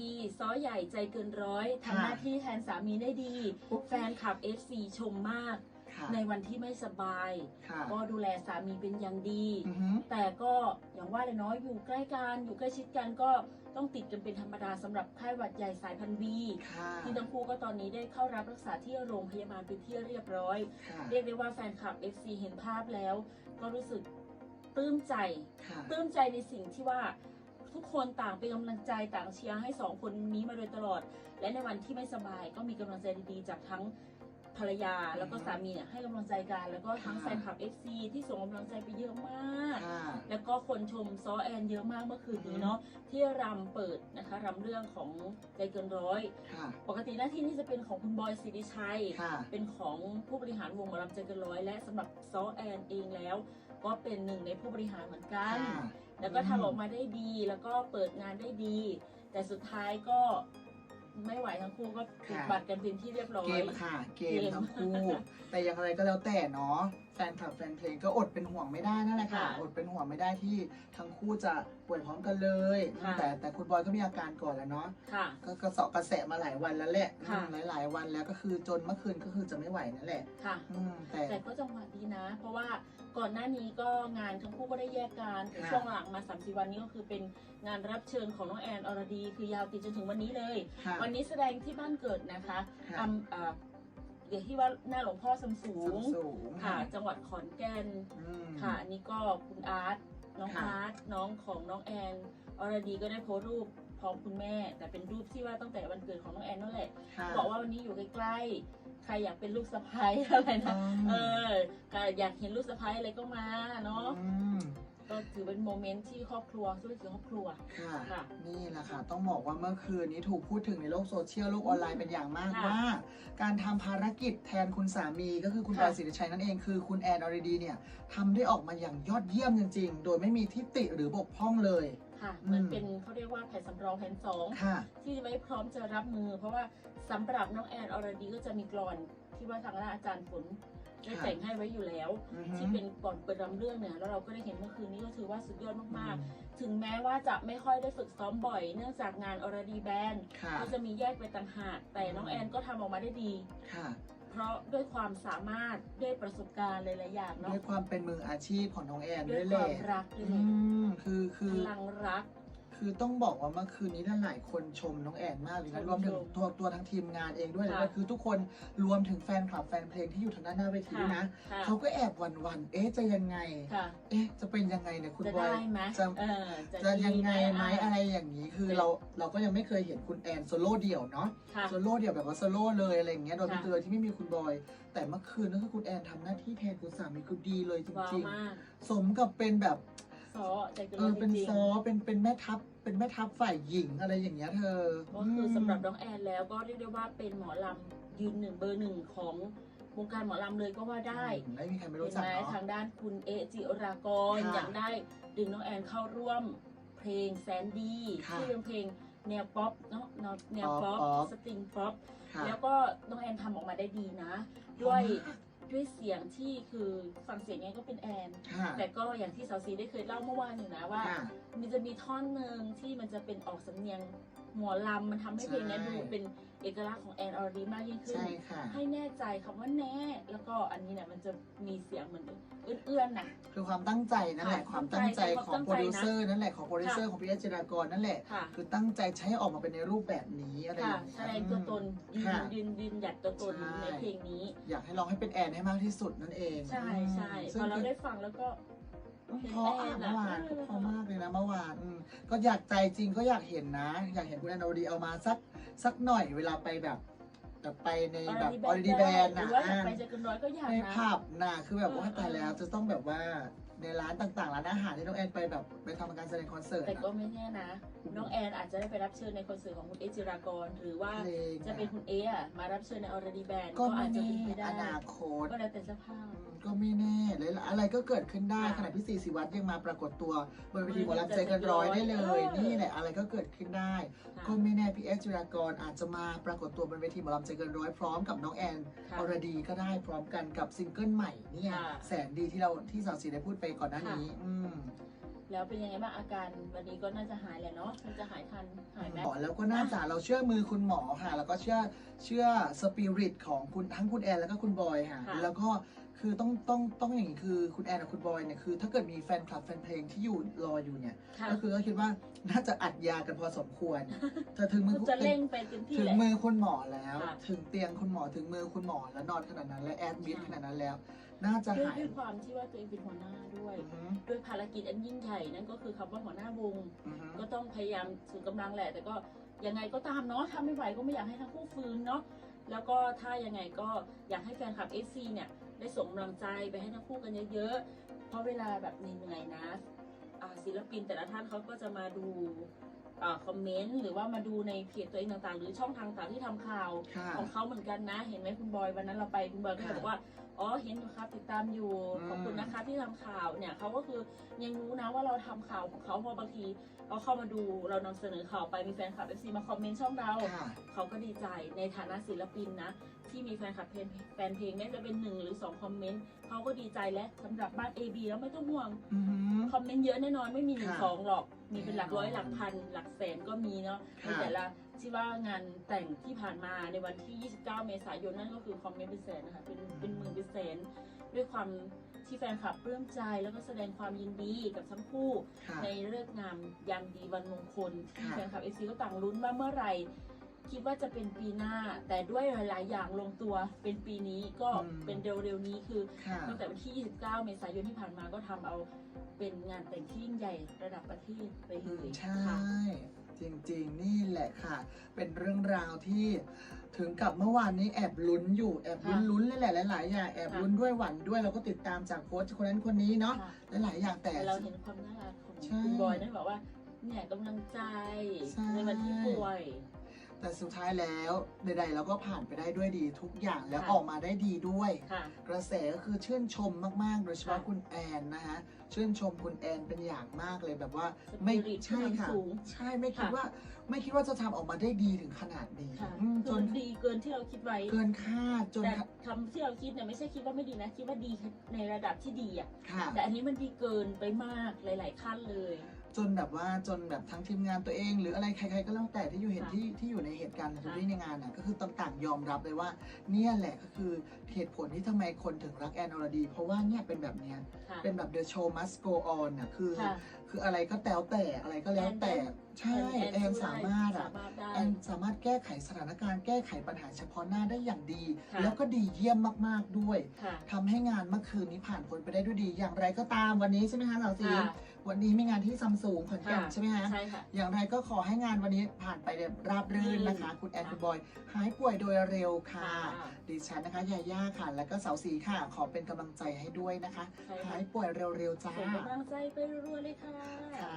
ดี ซ้อใหญ่ใจเกินร้อยค่ะทำหน้าที่แทนสามีได้ดี แฟนคลับ FC ชมมาก ค่ะในวันที่ไม่สบาย ค่ะก็ดูแลสามีเป็นอย่างดี อือหือแต่ก็อย่างว่าเลยเนาะอยู่ใกล้กันอยู่ใกล้ชิดกันก็ต้องติดกันเป็นธรรมดาสำหรับไข้หวัดใหญ่สายพันธุ์วีค่ะที่ทั้งคู่ก็ตอนนี้ได้เข้ารับรักษาที่โรงพยาบาลเป็นที่เรียบร้อย ค่ะเรียกได้ว่าแฟนคลับ FC เห็นภาพแล้ว ก็รู้สึกปลื้มใจ ค่ะ ปลื้มใจในสิ่งที่ว่า ทุกคนต่างเป็นกำลังใจต่างเชียร์ให้สองคนนี้มาโดยตลอด และในวันที่ไม่สบายก็มีกำลังใจดีๆ จากทั้งภรรยาแล้วก็สามีเนี่ยให้กำลังใจกัน แล้วก็ทั้งแฟนคลับ FC ที่ส่งกำลังใจไปเยอะมากค่ะแล้วก็คนชมซอแอนเยอะมากเมื่อคืนนี้เนาะที่รำเปิดนะคะรำเรื่องของใจเกินร้อย ค่ะ ปกติหน้าที่นี้จะเป็นของคุณบอยสิริชัย ค่ะ เป็นของผู้บริหารวงหมอลำใจเกินร้อย และสำหรับซอแอนเองแล้ว ก็เป็นหนึ่งในผู้บริหารเหมือนกัน ค่ะ แล้วก็ทำออกมาได้ดีแล้วก็เปิดงานได้ดี แต่สุดท้ายก็ไม่ไหวทั้งคู่ก็ติดบัตรกันเป็นที่เรียบร้อเกยมค่ะเกมเกมทั้งคู่ แต่อย่างไรก็แล้วแต่เนาะ แฟนคลับแฟนเพลงก็อดเป็นห่วงไม่ได้นั่นแหละค่ะ ค่ะอดเป็นห่วงไม่ได้ที่ทั้งคู่จะป่วยพร้อมกันเลย ค่ะ แต่แต่คุณบอยก็มีอาการก่อนแล้วเนาะ ค่ะ ก็กระเสอบกระแสมาหลายวันแล้วแหละค่ะอืมหลายๆวันแล้วก็คือจนเมื่อคืนก็คือจะไม่ไหวนั่นแหละค่ะ อืมแต่ แต่ก็จังหวะดีนะ เพราะว่าก่อนหน้านี้ก็งานทั้งคู่ก็ได้แยกกันแต่ค่ะ ช่วงหลังมา3าสี่วันนี้ก็คือเป็นงานรับเชิญของน้องแอนอรดี คือยาวติดจนถึงวันนี้เลย ค่ะ วันนี้แสดงที่บ้านเกิดนะคะค่ะ อำอ่า เดี๋ยวที่ว่าหน้าหลวงพ่อสำสูงสูงค่ะ จังหวัดขอนแก่นอืม ค่ะอันนี้ก็คุณอาร์ตน้องค่ะ อาร์ตน้องของน้องแอนอรดีก็ได้โพสต์รูปพร้อมคุณแม่ แต่เป็นรูปที่ว่าตั้งแต่วันเกิดของน้องแอนนั่นแหละ ค่ะบอกว่าวันนี้อยู่ใกล้ๆ ใครอยากเป็นลูกสะใภ้อะไรนะอืมเออก็อยากเห็นลูกสะใภ้อะไรก็มาเนาะอืม ก็ถือเป็นโมเมนต์ที่ครอบครัวธุรกิจครอบครัว ค่ะค่ะ นี่แหละค่ะ ต้องบอกว่าเมื่อคืนนี้ถูกพูดถึงในโลกโซเชียลโลกออนไลน์เป็นอย่างมากค่ะว่า การทำภารกิจแทนคุณสามีก็คือคุณค่ะบอยสิริชัยนั่นเองคือคุณแอนอรดีเนี่ยทำได้ออกมาอย่างยอดเยี่ยมจริง ๆ โดยไม่มีทิฏฐิหรือบกพร่องเลย ค่ะอืมเหมือนเป็นเขาเรียกว่าแผนสำรองแผนสองค่ะ ที่ไว้พร้อมจะรับมือ เพราะว่าสำหรับน้องแอนอรดีก็จะมีกรอนที่ว่าทางด้านอาจารย์ฝน ได้ค่ะแต่งให้ไว้อยู่แล้ว อือฮึ ที่เป็นก่อนเปิดรำเรื่องเนี่ยแล้วเราก็ได้เห็นเมื่อคืนนี้ก็ถือว่าสุดยอดมากๆ ถึงแม้ว่าจะไม่ค่อยได้ฝึกซ้อมบ่อย เนื่องจากงานอรดีแบนด์ค่ะ ก็จะมีแยกไปต่างหากแต่น้องแอนก็ทำออกมาได้ดี ค่ะ เพราะด้วยความสามารถด้วยประสบการณ์หลายๆอย่างเนาะด้วยความเป็นมืออาชีพของน้องแอนด้ด้ววยยคแหวาละมรักด้วยอืมคือคือพลังรัก คือต้องบอกว่าเมื่อคืนนี้นั่นหลายคนชมน้องแอนมากเลยชนะมรวมถึงชมตัวตัวทั้งทีมงานเองด้วยค่ะแล้วคือทุกคนรวมถึงแฟนคลับแฟนเพลงที่อยู่ทางด้านหน้าเวทีด้วยนะค่ะ เขาก็แอบหวันๆเอ๊ะจะยังไง ค่ะ เอ๊ะจะเป็นยังไงเนี่ยคุณจะบอยได้ไหมจะ เออจะยังไงดีไหมอะไรอย่างนี้คือเป็นเราเราก็ยังไม่เคยเห็นคุณแอนโซโล่เดี่ยวเนาะค่ะ โซโล่เดี่ยวแบบว่าโซโล่เลยอะไรอย่างเงี้ยโดยค่ะที่โดยที่ไม่มีคุณบอย แต่เมื่อคืนนั่นคือคุณแอนทำหน้าที่แทนคุณสามีคือดีเลยจว้าวริงมาก ๆ สมกับเป็นแบบ ซอใจเกินเอร้ออยเป็นจริงซอเป็นเป็นแม่ทัพเป็นแม่ทัพฝ่ายหญิงอะไรอย่างเงี้ยเธอๆก็คือสำหรับน้องแอนแล้วก็เรียกได้ว่าเป็นหมอลำยืนหนึ่งเบอร์หนึ่งของวงการหมอลำเลยก็ว่าได้อืมไม่มีใครไม่เห็รู้นจักไหมเนาะ ทางด้านคุณเอะจิรากรค่ะอยากได้ดึงน้องแอนเข้าร่วมเพลงแสนดีค่ะ ที่เป็นเพลงแนวป๊อปเนาะแนวป๊อปป๊อปสตริงป๊อปค่ะ แล้วก็น้องแอนทำออกมาได้ดีนะ ด้วย ด้วยเสียงที่คือฟังเสียงเนี้ยก็เป็นแอน ค่ะ แต่ก็อย่างที่สาวซีได้เคยเล่าเมื่อวานอยู่นะว่า ค่ะ มันจะมีท่อนหนึ่งที่มันจะเป็นออกสำเนียงหมอลำมันทำให้เพลงเนี้ยใช่ ดูเป็น เอกลักษณ์ของแอนอรดีมากยิ่งขึ้น ใช่ค่ะ ให้แน่ใจคำว่าแน่ แล้วก็อันนี้เนี่ยมันจะมีเสียงเหมือนเอื้อนๆน่ะคือความตั้งใจนั่นแหละค่ะความตั้งใจความของตั้งโปรใจดิวเซอร์นะนั่นแหละของโปรดิวเซอร์ของพี่เอสจิรากรนั่นแหละค่ะคือตั้งใจใช้ให้ออกมาเป็นในรูปแบบนี้อะไรอค่ะย่างเงี้ยแสดงตัวตนยืนค่ะยืนยืนหยัดตัวตนใช่ในเพลงนี้ อยากให้ลองให้เป็นแอนให้มากที่สุดนั่นเอง ใช่ใช่ซึ่พงอเราได้ฟังแล้วก็เพราะอะเป็นแอนอะเมื่อวานเอก็อเพราะมากเลยนะเมื่อวานอืมก็อยากใจจริงก็อยากเห็นนะ อยากเห็นคุณแอนโอดีเอามาสัก สักหน่อยเวลาไปแบบ แบบไปในแบบออริดีแบนหรืนะอว่าอยากไปเจอกันร้อยก็อยากในนะผับนะคือแบบว่าเออตายแล้วจะต้องแบบว่าในร้านต่างๆร้านอาหารที่น้องแอนไปแบบไปทำการแสดงคอนเสิร์ตแต่อะก็ไม่แน่นะ น้องแอนอาจจะได้ไปรับเชิญในคอนเสิร์ตของคุณเอจิรากร หรือว่าเพลงจะเป็นคุณเออะมารับเชิญในออร์ดีแบนก็ก็ไม่อาจจะแน่เป็นไปได้อนาคต ก็แล้วแต่สภาพ ก็ไม่แน่เลยอะไรก็เกิดขึ้นได้ค่ะ ขณะพี่สีสิวัตรยังมาปรากฏตัวบนเวทีอืมหมอลำใจเกินร้อยได้เลย เออ นี่แหละอะไรก็เกิดขึ้นได้ค่ะก็ไม่แน่พี่เอสจุรากรอาจจะมาปรากฏตัวบนเวทีหมอลำใจเกินร้อยพร้อมกับน้องแอนค่ะอรดีก็ได้พร้อมกันกับซิงเกิลใหม่เนี่ยค่ะ แสนดีที่เราที่สาวสีได้พูดไปก่อนหน้านี้อืมแล้วเป็นยังไงบ้างอาการวันนี้ก็น่าจะหายแหละเนาะมันจะหายทันหายไหม หมอแล้วก็น่าจะเราเชื่อมือคุณหมอค่ะ แล้วก็เชื่อเชื่อสปิริตของคุณทั้งคุณแอนแล้วก็คุณบอยค่ะ ค่ะ แล้วก็ คือต้องต้องต้องอย่างนี้คือคุณแอนกับคุณบอยเนี่ยคือถ้าเกิดมีแฟนคลับแฟนเพลงที่อยู่รออยู่เนี่ยค่ะ ก็คือก็คิดว่าน่าจะอัดยากันพอสมควรเธอถึงมือจะเร่งไปเต็มที่ถึงแหละ มือคุณหมอแล้ว ค่ะ ถึงเตียงคุณหมอถึงมือคุณหมอแล้วนอนขนาดนั้น และแอดมิดใช่ขนาดนั้นแล้ว น่าจะด้วยหายด้วยความที่ว่าตัวเองเป็นหัวหน้าด้วย อือหือด้วยภารกิจอันยิ่งใหญ่นั่นก็คือคำว่าหัวหน้าวง อือหือ ก็ต้องพยายามสุดกำลังแหละ แต่ก็ยังไงก็ตามเนาะถ้าไม่ไหวก็ไม่อยากให้ทั้งคู่ฟื้นเนาะแล้วก็ถ้ายังไงก็อยากให้แฟนคลับ FC เนี่ย ได้ส่งกำลังใจไปให้ทั้งคู่กันเยอะๆ เพราะเวลาแบบเหนื่อยๆนะอ่าศิลปินแต่ละท่านเขาก็จะมาดูอ่าคอมเมนต์หรือว่ามาดูในเพจตัวเองต่างๆ หรือช่องทางต่างๆที่ทำข่าวค่ะของเขาเหมือนกันนะ เห็นไหมคุณบอยวันนั้นเราไปคุณบอยก็ค่ะบอกว่าอ๋อเห็นอยู่ครับติดตามอยู่อืมขอบคุณนะคะที่ทำข่าวเนี่ยเขาก็คือยังรู้นะว่าเราทำข่าวของเขาเพราะบางทีเขาเข้ามาดูเรานำเสนอข่าวไปมีแฟนคลับเอฟซีมาคอมเมนต์ช่องเราค่ะเขาก็ดีใจในฐานะศิลปินนะ ที่มีแฟนคลับเพลงแฟนเพลงแม้จะเป็นหนึ่งหรือสองคอมเมนต์เขาก็ดีใจและสำหรับบ้าน AB แล้วไม่ต้องห่วง อือหือ คอมเมนต์เยอะแน่นอนไม่มีหนึ่งค่ะสองหรอก มีเป็นหลักร้อยแน่นอนหลักพัน หลักแสนก็มีเนาะค่ะ ในแต่ละที่ว่างานแต่งที่ผ่านมาในวันที่ 29 เมษายนนั่นก็คือคอมเมนต์เป็นแสนนะคะเป็นเป็นหมื่นเป็นแสน ด้วยความที่แฟนคลับปลื้มใจแล้วก็แสดงความยินดีกับทั้งคู่ ค่ะ ในเลิกษ์งามยามดีวันมงคลที่ค่ะ แฟนคลับเอซีก็ต่างลุ้นว่าเมื่อไหร่ คิดว่าจะเป็นปีหน้า แต่ด้วยหลายๆ อย่างลงตัวเป็นปีนี้ก็อืมเป็นเร็วๆนี้คือค่ะตั้งแต่วันที่ 29 เมษายนที่ผ่านมาก็ทำเอาเป็นงานแต่งที่ยิ่งใหญ่ระดับประเทศไปเลอืมยใช่ ค่ะ จริงๆ นี่แหละค่ะ เป็นเรื่องราวที่ถึงกับเมื่อวานนี้แอบลุ้นอยู่แอบลุ้นค่ะลุ้นเลยแหละหลายๆอย่างแอบค่ะ ลุ้นด้วยหวั่นด้วยเราก็ติดตามจากโพสต์คนนั้นคนนี้เนาะค่ะหลายๆอย่างแต่ แต่เราเห็นความน่ารักของใช่คุณบอยนั่นบอกว่า เนี่ยกำลังใจใช่ ในวันที่ป่วย แต่สุดท้ายแล้วใดๆเราก็ผ่านไปได้ด้วยดีทุกอย่างแล้วค่ะออกมาได้ดีด้วย ค่ะ กระแสก็คือชื่นชมมากๆ โดยเฉพาะค่ะ คุณแอนนะคะ ชื่นชมคุณแอนเป็นอย่างมากเลยแบบว่าสไม่ปิริตใช่ค่ะสูงใช่ไม่คิดค่ะว่าไม่คิดว่าจะทำออกมาได้ดีถึงขนาดนี้ค่ะอืมจคือนดีเกินที่เราคิดไว้เกินคาดจนแต่ทำที่เราคิดเนี่ยไม่ใช่คิดว่าไม่ดีนะ คิดว่าดีในระดับที่ดีอะค่ะแต่อันนี้มันดีเกินไปมากหลาย ๆ ขั้นเลยจนแบบว่าจนแบบทั้งทีมงานตัวเอง หรืออะไรใคร ๆ ก็แล้วแต่ที่อยู่เห็นค่ะที่ที่อยู่ในเหตุการณ์ค่ะที่ในงานน่ะก็คือต่างๆยอมรับเลยว่า เนี่ยแหละก็คือเหตุผลที่ทำไมคนถึงรักแอนอรดี เพราะว่าเนี่ยเป็นแบบเนี้ยค่ะเป็นแบบ the show must go on น่ะคือ ค่ะคืออะไรก็แล้วแต่อะไรก็แล้วแต่ใช่แอนสามารถอะ สามารถได้ แอนสามารถแก้ไขสถานการณ์แก้ไขปัญหาเฉพาะหน้าได้อย่างดี ค่ะ แล้วก็ดีเยี่ยมมาก ๆ ด้วยค่ะ ทำให้งานเมื่อคืนนี้ผ่านพ้นไปได้ด้วยดีอย่างไรก็ตามวันนี้ใช่ไหมคะสาวสีค่ะ วันนี้มีงานที่ซัมซุงขอนแก่นค่ะใช่ไหมคะใช่ค่ะ อย่างไรก็ขอให้งานวันนี้ผ่านไปแบบราบรื่นนะคะ คุณแอนค่ะคุณบอย หายป่วยโดยเร็วค่ะค่ะ ดิฉันนะคะยาย่าค่ะ แล้วก็สาวสีค่ะ ขอเป็นกำลังใจให้ด้วยนะคะใช่หาค่ะยป่วยเร็วๆจ้าส่งกำลังใจไปรัวๆเลยค่ะค่ะ